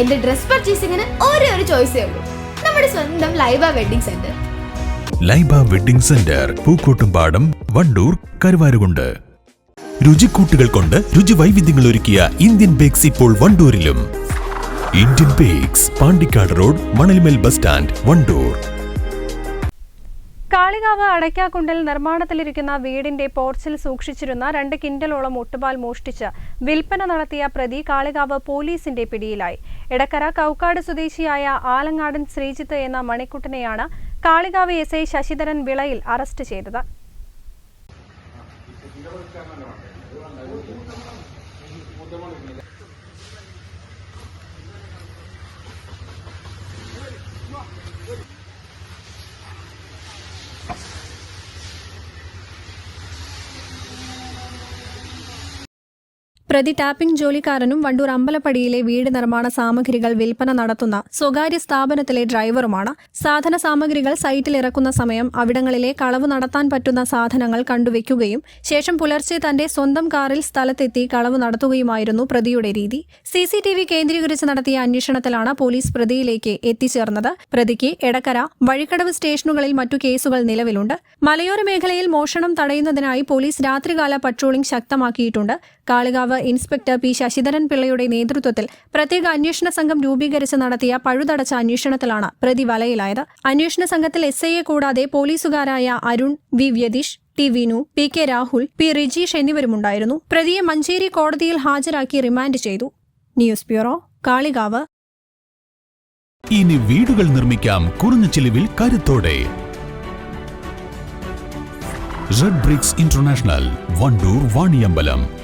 എന്റെ ഡ്രസ് പർച്ചേസിംഗിന് ഒരേ ഒരു ചോയ്സേ ഉള്ളൂ. നമ്മുടെ സ്വന്തം Laiba wedding centre. Laiba wedding centre Pookkottumpadam Wandoor Karuvarakundu. രുചിക്കൂട്ടുകൾ കൊണ്ട് രുചി വൈവിധ്യങ്ങൾ ഒരുക്കിയ ഇന്ത്യൻ ബേക്സ് ഇപ്പോൾ വണ്ടൂരിലും. Indian bakes Pandikkad road Manalmel bus stand Wandoor. Kalikavu അടയ്ക്കാക്കുണ്ടിൽ നിർമ്മാണത്തിലിരിക്കുന്ന വീടിന്റെ പോർച്ചിൽ സൂക്ഷിച്ചിരുന്ന രണ്ട് കിൻഡലോളം ഒട്ടുപാൽ മോഷ്ടിച്ച് വിൽപ്പന നടത്തിയ പ്രതി കാളികാവ് പോലീസിന്റെ പിടിയിലായി. എടക്കര കൗക്കാട് സ്വദേശിയായ ആലങ്ങാടൻ ശ്രീജിത്ത് എന്ന മണിക്കുട്ടനെയാണ് Kalikavu S I Sasidharan Vilayil arrest ചെയ്തത്. പ്രതി ടാപ്പിംഗ് ജോലിക്കാരനും വണ്ടൂർ അമ്പലപ്പടിയിലെ വീട് നിർമ്മാണ സാമഗ്രികൾ വിൽപ്പന നടത്തുന്ന സ്വകാര്യ സ്ഥാപനത്തിലെ ഡ്രൈവറുമാണ്. സാധന സാമഗ്രികൾ സൈറ്റിൽ ഇറക്കുന്ന സമയം അവിടങ്ങളിലെ കളവ് നടത്താൻ പറ്റുന്ന സാധനങ്ങൾ കണ്ടുവെക്കുകയും ശേഷം പുലർച്ചെ തന്റെ സ്വന്തം കാറിൽ സ്ഥലത്തെത്തി കളവ് നടത്തുകയുമായിരുന്നു പ്രതിയുടെ രീതി. സി കേന്ദ്രീകരിച്ച് നടത്തിയ അന്വേഷണത്തിലാണ് പോലീസ് പ്രതിയിലേക്ക് എത്തിച്ചേർന്നത്. പ്രതിക്ക് എടക്കര വഴിക്കടവ് സ്റ്റേഷനുകളിൽ മറ്റു കേസുകൾ നിലവിലുണ്ട്. മലയോര മേഖലയിൽ മോഷണം തടയുന്നതിനായി പോലീസ് രാത്രികാല പട്രോളിംഗ് ശക്തമാക്കിയിട്ടുണ്ട്. കാളികാവ് ഇൻസ്പെക്ടർ പി ശശിധരൻ പിള്ളയുടെ നേതൃത്വത്തിൽ പ്രത്യേക അന്വേഷണ സംഘം രൂപീകരിച്ച് നടത്തിയ പഴുതടച്ച അന്വേഷണത്തിലാണ് പ്രതി വലയിലായത്. അന്വേഷണ സംഘത്തിൽ എസ് ഐയെ കൂടാതെ പോലീസുകാരായ Arun V Vyatheesh T Vinu P K Rahul P Rijeesh എന്നിവരുമുണ്ടായിരുന്നു. പ്രതിയെ മഞ്ചേരി കോടതിയിൽ ഹാജരാക്കി റിമാൻഡ് ചെയ്തു. News bureau Kalikavu. ഇനി വീടുകൾ നിർമ്മിക്കാം കുറഞ്ഞ ചിലവിൽ കരുത്തോടെ. Red bricks international Wandoor Vaniyambalam.